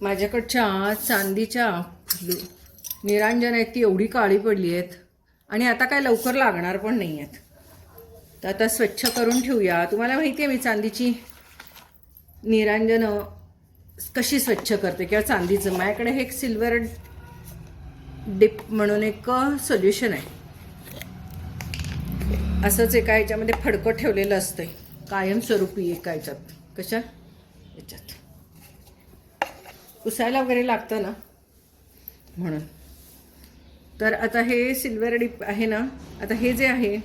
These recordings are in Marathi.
माझ्याकडच्या चांदीच्या निरांजन आहेत ती एवढी काळी पडली आहेत आणि आता काय लवकर लागणार पण नाही आहेत. तर आता स्वच्छ करून ठेवूया. तुम्हाला माहिती आहे मी चांदीची निरांजनं कशी स्वच्छ करते किंवा चांदीचं? माझ्याकडे हे एक सिल्वर डिप म्हणून एक सोल्युशन आहे. असंच एका ह्याच्यामध्ये फडकं ठेवलेलं असतं कायमस्वरूपी एका ह्याच्यात. कशा? याच्यात. पुसायला वगैरे लागतं ना? म्हणून. तर आता हे सिल्वर डिप आहे ना आता हे जे आहे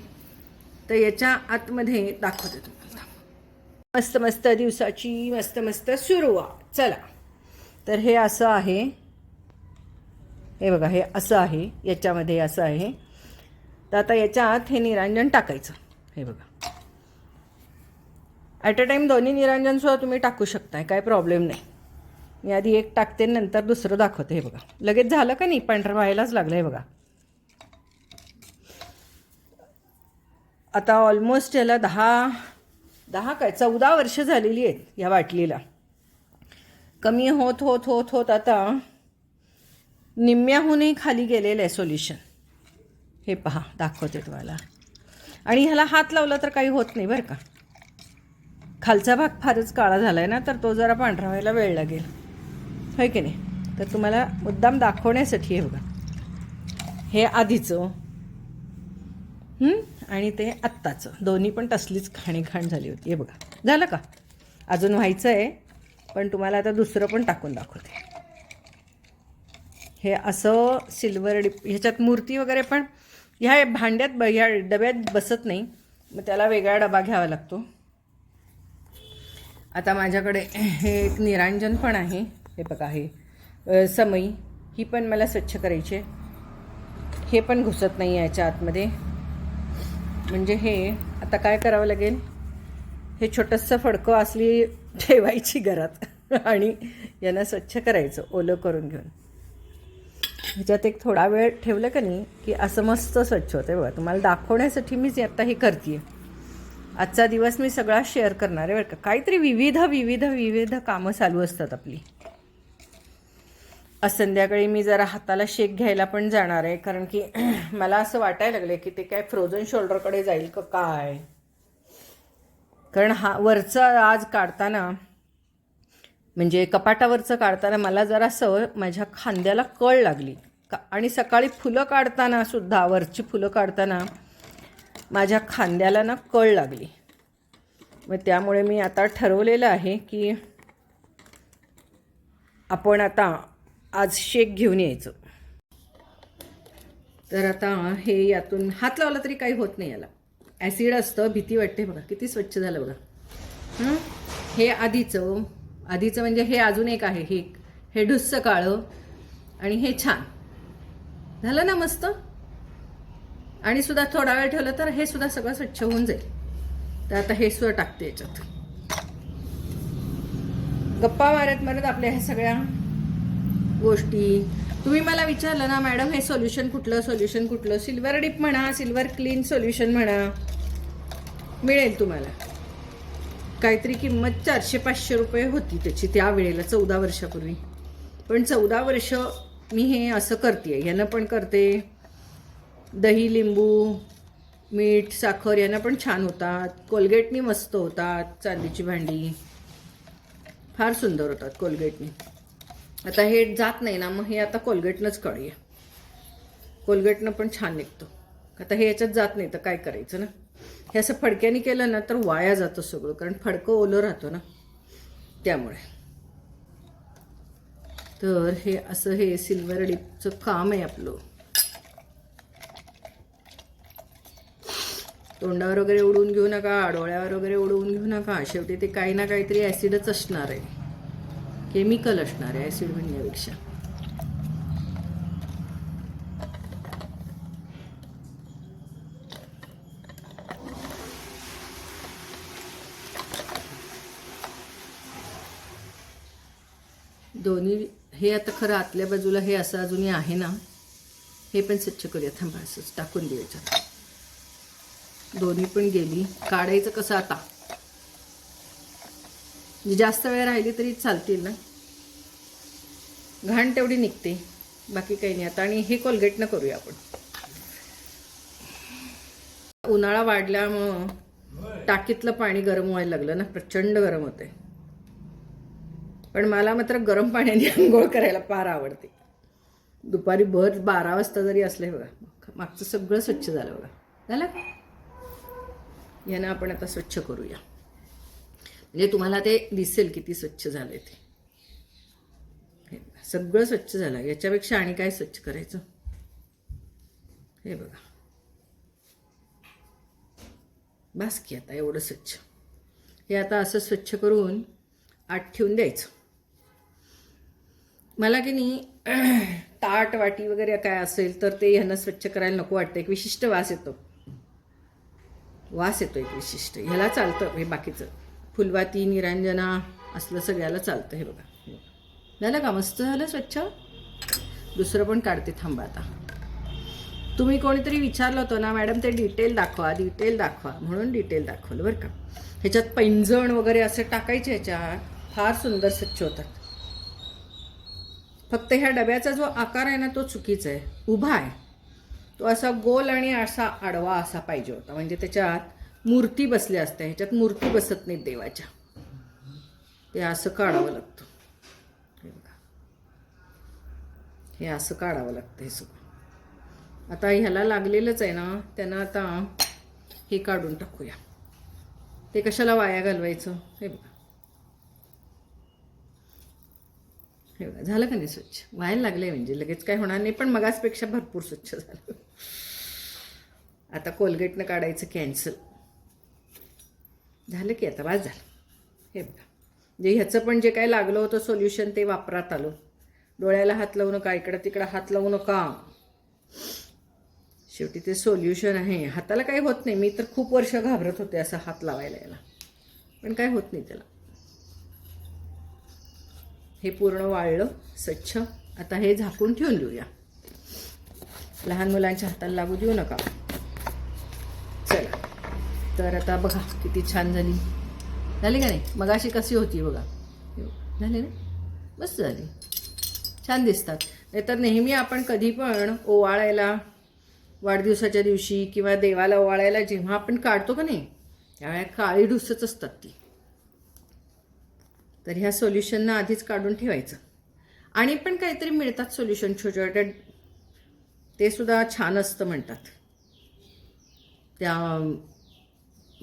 तर याच्या आतमध्ये दाखवते तुम्हाला. मस्त मस्त दिवसाची मस्त मस्त सुरुवात. चला. तर हे असं आहे. हे बघा हे असं आहे. याच्यामध्ये असं आहे. तर आता याच्या आत हे निरांजन टाकायचं. हे बघा. ॲट अ टाईम दोन्ही निरांजनसुद्धा तुम्ही टाकू शकताय. काय प्रॉब्लेम नाही. मी आधी एक टाकते नंतर दुसरं दाखवते हे बघा. लगेच झालं का नाही? पांढरं व्हायलाच लागलं आहे बघा. आता ऑलमोस्ट याला दहा दहा काय? चौदा वर्ष झालेली आहेत या बाटलीला. कमी होत होत होत होत आता निम्म्याहूनही खाली गेलेलं आहे सोल्युशन हे पहा दाखवते तुम्हाला. आणि ह्याला हात लावला तर काही होत नाही बरं का. खालचा भाग फारच काळा झाला आहे ना तर तो जरा पांढरा व्हायला वेळ लागेल. होय की नाही? तर तुम्हाला मुद्दाम दाखवण्यासाठी हे बघा. हे आधीचं आणि ते आत्ताचं. दोन्ही पण तसलीच खाणीखाण झाली होती. हे बघा. झालं का? अजून व्हायचं आहे पण तुम्हाला आता दुसरं पण टाकून दाखवते. हे असं सिल्वर डिप ह्याच्यात मूर्ती वगैरे पण ह्या भांड्यात ब ह्या डब्यात बसत नाही. मग त्याला वेगळा डबा घ्यावा लागतो. आता माझ्याकडे हे एक निरांजन पण आहे. हे बघा हे. समई ही पण मला स्वच्छ करायची आहे. हे पण घुसत नाही याच्या आतमध्ये. म्हणजे हे आता काय करावं लागेल? हे छोटंसं फडकं असली ठेवायची घरात. आणि यांना स्वच्छ करायचं ओलं करून घेऊन. ह्याच्यात एक थोडा वेळ ठेवलं का नाही की असं मस्त स्वच्छ होतं बघा. तुम्हाला दाखवण्यासाठी मीच आत्ता हे करते आजचा दिवस मी सगळा शेअर करणार आहे बरं का. काहीतरी विविध विविध विविध कामं चालू असतात आपली. आज संध्याकाळी मी जरा हाताला शेक घ्यायला पण जाणार आहे कारण की मला असं वाटायला लागलं की ते काय फ्रोझन शोल्डरकडे जाईल का काय? कारण हा वरचं आज काढताना म्हणजे कपाटावरचं काढताना मला जरासं माझ्या खांद्याला कळ लागली. का आणि सकाळी फुलं काढताना सुद्धा वरची फुलं काढताना माझ्या खांद्याला ना कळ लागली. मग त्यामुळे मी आता ठरवलेलं आहे की आपण आता आज शेक घेऊन यायचं. तर आता हे यातून हात लावला तरी काही होत नाही याला. ॲसिड असतं भीती वाटते. बघा किती स्वच्छ झालं बघा. हे? आधीचं आधीचं म्हणजे हे अजून एक आहे. हे हे ढुस्स काळं आणि हे छान. झालं ना मस्त? आणि सुद्धा थोडा वेळ ठेवलं तर हे सुद्धा सगळं स्वच्छ होऊन जाईल. तर आता हे सुद्धा टाकते याच्यात. गप्पा मारत मारत आपल्या ह्या सगळ्या गोष्टी. तुम्ही मला विचारलं ना मॅडम हे सोल्युशन कुठलं सोल्युशन कुठलं? सिल्वर डिप म्हणा सिल्वर क्लीन सोल्युशन म्हणा. मिळेल तुम्हाला. काहीतरी किंमत चारशे पाचशे रुपये होती त्याची त्या वेळेला चौदा वर्षापूर्वी. पण चौदा वर्ष मी हे असं करते यानं पण करते. दही लिंबू मीठ साखर यानं पण छान होतात. कोलगेटनी मस्त होतात चांदीची भांडी. फार सुंदर होतात कोलगेटनी आता हे जात नाही ना मग हे आता कोलगेटनंच काढूया. कोलगेटनं पण छान निघतो. आता हे याच्यात जात नाही तर काय करायचं ना? हे असं फडक्याने केलं ना तर वाया जातं सगळं कारण फडकं ओलं राहतो ना. त्यामुळे. तर हे असं हे सिल्वर डिपचं काम आहे आपलं. तोंडावर वगैरे उडवून घेऊ नका डोळ्यावर वगैरे उडवून घेऊ नका. शेवटी ते काही ना काहीतरी ॲसिडच असणार आहे. केमिकल असणार आहे ॲसिड म्हणण्यापेक्षा. दोन्ही हे आता खरं आतल्या बाजूला हे असं अजूनही आहे ना हे पण स्वच्छ करूया थांबा असंच टाकून देऊ दोन्ही पण गेली. काढायचं कसं आता? म्हणजे जास्त वेळ राहिली तरी चालतील ना. घाण तेवढी निघते. बाकी काही नाही. आता आणि हे कोलगेटनं करूया आपण. उन्हाळा वाढल्यामुळं टाकीतलं पाणी गरम व्हायला लागलं ना. प्रचंड गरम होते पण मला मात्र गरम पाण्याने आंघोळ करायला फार आवडते. दुपारी भर बारा वाजता जरी असले बघा. मागचं सगळं स्वच्छ झालं बघा. झालं का? यानं आपण आता स्वच्छ करूया. म्हणजे तुम्हाला ते दिसेल किती स्वच्छ झालंय ते. हे सगळं स्वच्छ झालं. याच्यापेक्षा आणि काय स्वच्छ करायचं? हे बघा. बास की आता एवढं स्वच्छ. हे आता असं स्वच्छ करून आत ठेवून द्यायचं. मला की नाही ताट वाटी वगैरे काय असेल तर ते ह्यानं स्वच्छ करायला नको वाटतं. एक विशिष्ट वास येतो. वास येतो एक विशिष्ट. ह्याला चालतं हे बाकीचं. फुलवाती निरांजना असलं सगळ्याला चालतं हे बघा. झालं का? मस्त झालं? स्वच्छ? दुसरं पण काढते थांबा आता. तुम्ही कोणीतरी विचारलं होतं ना मॅडम ते डिटेल दाखवा डिटेल दाखवा. म्हणून डिटेल दाखवलं बरं का. ह्याच्यात पैंजण वगैरे असं टाकायचे ह्याच्यात. फार सुंदर स्वच्छ होतात. फक्त ह्या डब्याचा जो आकार आहे ना तो चुकीचा आहे. उभा आहे. तो असा गोल आणि असा आडवा असा पाहिजे होता. म्हणजे त्याच्यात मूर्ती बसल्या असत्या ह्याच्यात मूर्ती बसत नाहीत देवाच्या. ते असं काढावं लागतं. हे बघा. हे असं काढावं लागतं हे सगळं. आता ह्याला लागलेलंच आहे ना त्यांना आता हे काढून टाकूया. ते कशाला वाया घालवायचं? हे बघा. हे बघा झालं का नाही स्वच्छ? व्हायला लागलंय म्हणजे लगेच काय होणार नाही पण मगासपेक्षा भरपूर स्वच्छ झालं. आता कोलगेटनं काढायचं कॅन्सल. झालं की आता वाज झालं. हे बघा. म्हणजे ह्याचं पण जे काय लागलं होतं सोल्युशन ते वापरात आलं. डोळ्याला हात लावू नका इकडं तिकडं हात लावू नका. शेवटी ते सोल्युशन आहे. हाताला काही होत नाही. मी तर खूप वर्ष घाबरत होते असं हात लावायला. याला पण काय होत नाही त्याला. हे पूर्ण वाळलं स्वच्छ. आता हे झाकून ठेवून देऊया. लहान मुलांच्या हाताला लागू देऊ नका. तर आता बघा किती छान झाली. झाली का नाही? मगाशी कशी होती बघा. बघा. झाली ना? मस्त झाली. छान दिसतात. नाहीतर नेहमी आपण कधी पण ओवाळायला वाढदिवसाच्या दिवशी किंवा देवाला ओवाळायला जेव्हा आपण काढतो का नाही त्यावेळेला काळी ढुसच असतात ती. तर ह्या सोल्युशनना आधीच काढून ठेवायचं. आणि पण काहीतरी मिळतात सोल्युशन छोटे छोटे ते सुद्धा छान असतं म्हणतात. त्या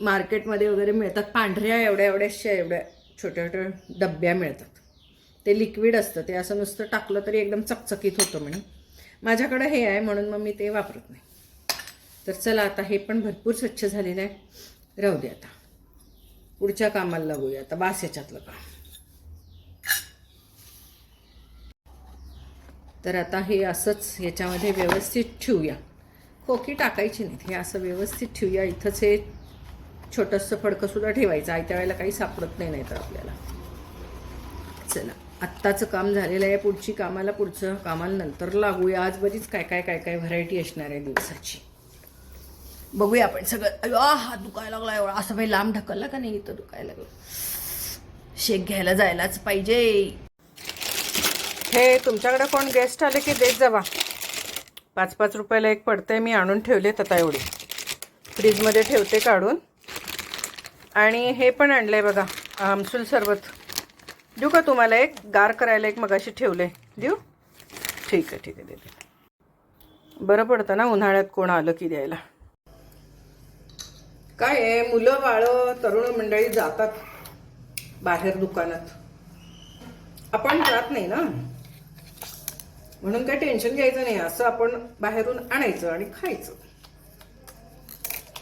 मार्केटमध्ये वगैरे मिळतात. पांढऱ्या एवढ्या एवढ्याशा एवढ्या छोट्या छोट्या डब्या मिळतात. ते लिक्विड असतं. ते असं नुसतं टाकलं तरी एकदम चकचकीत होतं म्हणे. माझ्याकडं हे आहे म्हणून मग मी ते वापरत नाही. तर चला आता हे पण भरपूर स्वच्छ झालेलं आहे. राहू दे आता. पुढच्या कामाला लागूया. आता बास याच्यातलं काम. तर आता हे असंच याच्यामध्ये व्यवस्थित ठेवूया. खोकी टाकायची नाहीत. हे असं व्यवस्थित ठेवूया. इथंच हे छोटंसं फडकंसुद्धा ठेवायचं. आहे त्यावेळेला काही सापडत नाही नाही तर आपल्याला. चला. आत्ताचं काम झालेलं आहे. पुढची कामाला पुढचं कामाला नंतर लागूया. आज बरीच काय काय काय काय व्हरायटी असणार आहे दिवसाची. बघूया आपण सगळं. अयो हा दुखायला लागला एवढा. असं भाई लांब ढकलला का नाही इथं दुखायला लागलं? शेक घ्यायला जायलाच पाहिजे. हे तुमच्याकडे कोण गेस्ट आले की देत जावा. पाच पाच रुपयाला एक पडते मी आणून ठेवले आता एवढी. फ्रीजमध्ये ठेवते काढून. आणि हे पण आणलं आहे बघा आमसूल सरबत. देऊ का तुम्हाला एक? गार करायला एक मगाशी आहे देऊ? ठीक आहे ठीक आहे देते. बरं पडतं ना उन्हाळ्यात कोण आलं की द्यायला. काय आहे? मुलं बाळं तरुण मंडळी जातात बाहेर दुकानात. आपण जात नाही ना. म्हणून काय टेन्शन घ्यायचं नाही. असं आपण बाहेरून आणायचं आणि खायचं.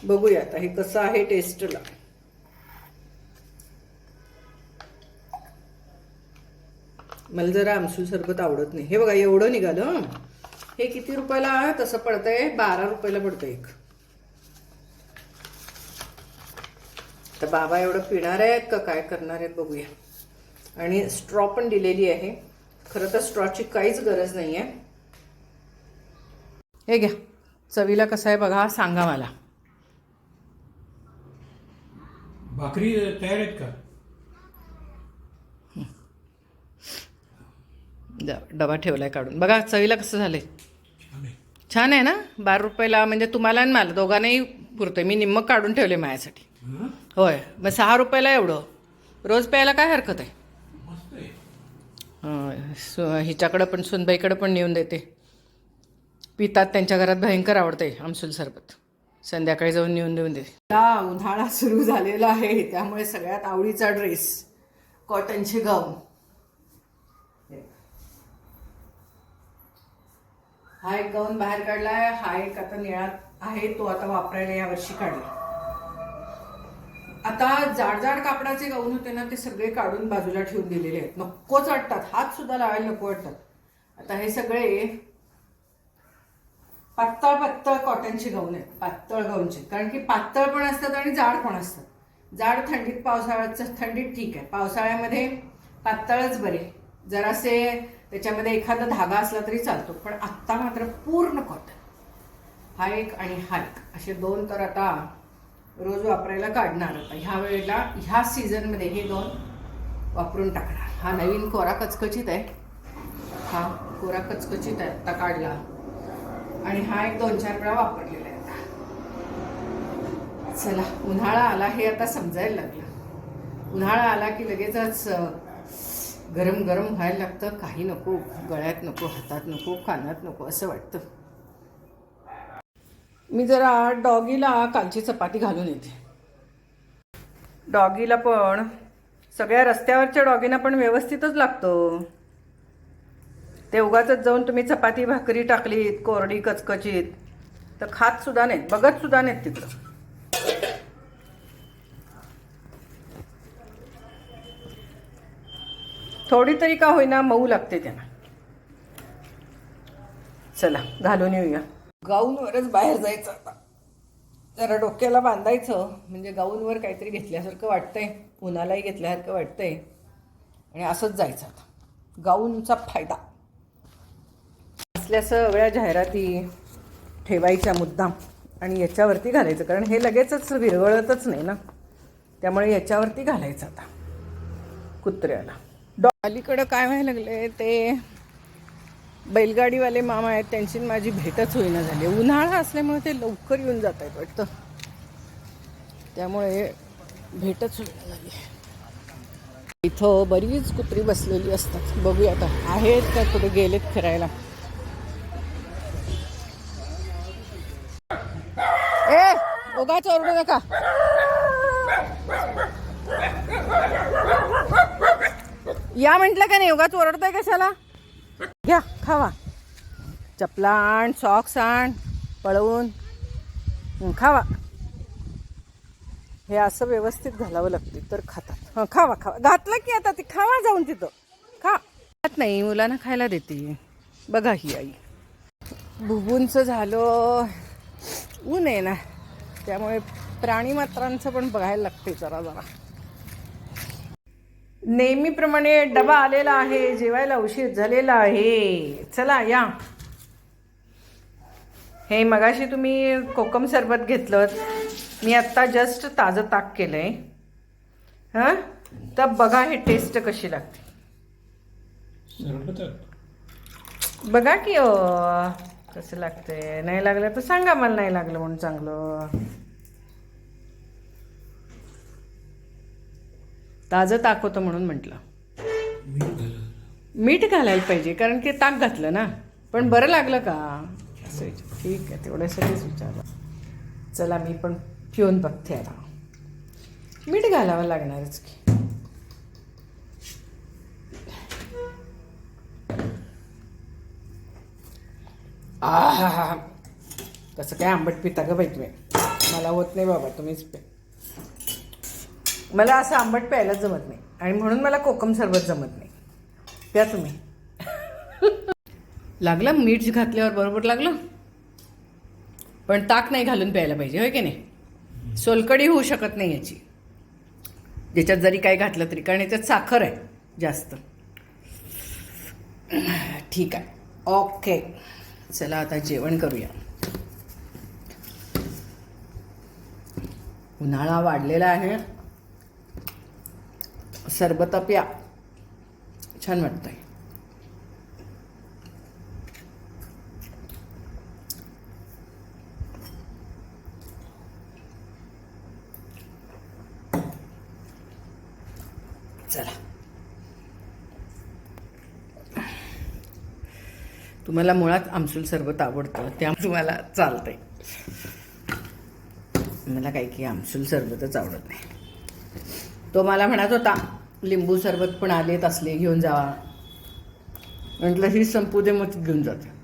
बघूया आता हे कसं आहे टेस्टला. मला जरा आमसूल सरबत आवडत नाही. हे बघा एवढं निघालं हे. किती रुपयाला? तसं पडतंय बारा रुपयाला पडतं एक. तर बाबा एवढं पिणार आहेत का? काय करणार आहेत बघूया. आणि स्ट्रॉ पण दिलेली आहे. खरं तर स्ट्रॉची काहीच गरज नाही आहे हे घ्या. चवीला कसं आहे बघा सांगा मला. भाकरी तयार आहेत का? ड- डबा ठेवलाय काढून. बघा चवीला कसं झालंय. छान आहे ना? बारा रुपयाला म्हणजे तुम्हाला आणि मला दोघांनाही पुरतोय. मी निम्मं काढून ठेवले माझ्यासाठी. होय. मग सहा रुपयाला एवढं. रोज प्यायला काय हरकत आहे? हं, सु हिच्याकडं पण सुनबाईकडं पण नेऊन देते. पितात त्यांच्या घरात भयंकर आवडते आमसूल सरबत. संध्याकाळी जाऊन नेऊन देऊन देते. उन्हाळा सुरू झालेला आहे त्यामुळे सगळ्यात आवडीचा ड्रेस कॉटनचे गाऊन हा एक गाऊन बाहेर काढलाय हा एक आता निळा आहे तो आता वापरायला यावर्षी काढला. आता जाड जाड कापडाचे गाऊन होते ना ते सगळे काढून बाजूला ठेवून दिलेले आहेत. नकोच वाटतात हात सुद्धा लावायला नको वाटतात. आता हे सगळे पातळ पातळ कॉटनचे गाऊन आहेत पातळ गाऊनचे कारण की पातळ पण असतात आणि जाड पण असतात. जाड थंडीत पावसाळ्याचं थंडीत ठीक आहे. पावसाळ्यामध्ये पातळच बरे. जरासे त्याच्यामध्ये एखादा धागा असला तरी चालतो पण आत्ता मात्र पूर्ण कॉटन हा एक आणि हा एक. असे दोन तर आता रोज वापरायला काढणार. आता ह्या वेळेला ह्या सीझनमध्ये हे दोन वापरून टाकणार. हा नवीन कोरा कचकचित आहे. हा कोरा कचकचित आहे आत्ता काढला. आणि हा एक दोन चार वेळा वापरलेला आहे आता. चला उन्हाळा आला हे आता समजायला लागलं. उन्हाळा आला की लगेचच गरम गरम व्हायला लागतं. काही नको गळ्यात नको हातात नको कानात नको असं वाटतं. मी जरा डॉगीला कालची चपाती घालून येते. डॉगीला पण सगळ्या रस्त्यावरच्या डॉगीना पण व्यवस्थितच लागतो. ते उगाच जाऊन तुम्ही चपाती भाकरी टाकलीत कोरडी कचकचीत तर खात सुद्धा नाहीत बघत सुद्धा नाहीत तिकडं थोडी तरी का होईना मऊ लागते त्यांना. चला घालून येऊया. गाऊनवरच बाहेर जायचं आता. जरा डोक्याला बांधायचं म्हणजे गाऊनवर काहीतरी घेतल्यासारखं वाटतंय उन्हालाही घेतल्यासारखं वाटतंय. आणि असंच जायचं आता. गाऊनचा फायदा. असल्या सगळ्या जाहिराती ठेवायच्या मुद्दाम आणि याच्यावरती घालायचं कारण हे लगेचच विरघळतच नाही ना. त्यामुळे याच्यावरती घालायचं आता. कुत्र्याला. डॉ अलीकडं काय व्हायला लागले ते बैलगाडीवाले मामा आहेत त्यांची माझी भेटच होईना झाली. उन्हाळा असल्यामुळे ते लवकर येऊन जात आहेत वाटतं. त्यामुळे भेटच होईना झाली. इथं बरीच कुत्री बसलेली असतात. बघूया आता. आहेत का कुठे? गेलेत फिरायला. ए उगाच ओरडू नका. या म्हटलं का नाही? उगाच ओरडताय कशाला? घ्या खावा. चपला आण सॉक्स आण पळवून हं, खावा. हे असं व्यवस्थित घालावं लागते तर खातात. हं खावा खावा. घातलं की आता ती खावा जाऊन तिथं. खा. खात नाही मुलांना खायला देते. बघा ही आई. भुबूंचं झालं. ऊन आहे ना. त्यामुळे प्राणी मात्रांचं पण बघायला लागते जरा जरा. नेहमीप्रमाणे डबा आलेला आहे जेवायला उशीर झालेला आहे. चला या. हे मगाशी तुम्ही कोकम सरबत घेतलं मी आत्ता जस्ट ताजं ताक केलं आहे हां? तर बघा हे टेस्ट कशी लागते. बघा की ओ कसं लागतंय? नाही लागलं तर सांगा मला नाही लागलं म्हणून चांगलं. ताजं ताक होतं म्हणून म्हटलं. मीठ घालायला पाहिजे कारण की ताक घातलं ना. पण बरं लागलं का? असं ठीक आहे तेवढ्यासाठीच विचारलं. चला मी पण पिऊन बघते आता. मीठ घालावं लागणारच की. आहा कसं काय आंबट पिता ग बाई तुम्ही? मला होत नाही बाबा तुम्हीच पे. मला असं आंबट प्यायलाच जमत नाही. आणि म्हणून मला कोकम सरबत जमत नाही. प्या तुम्ही. लागलं? मीठ घातल्यावर बरोबर लागलं? पण ताक नाही घालून प्यायला पाहिजे होय की नाही? सोलकडी होऊ शकत नाही याची. ज्याच्यात जरी काय घातलं तरी कारण याच्यात साखर आहे जास्त. ठीक आहे. ओके. चला आता जेवण करूया. उन्हाळा वाढलेला आहे. सरबत प्या छान वाटतंय. चला. तुम्हाला मुळात आमसूल सरबत आवडतं त्या तुम्हाला चालतंय. मला काही की आमसूल सरबतच आवडत नाही. तो मला म्हणत होता लिंबू सरबत पण आलेत असले घेऊन जावा. म्हटलं ही संपू दे मग घेऊन जाते.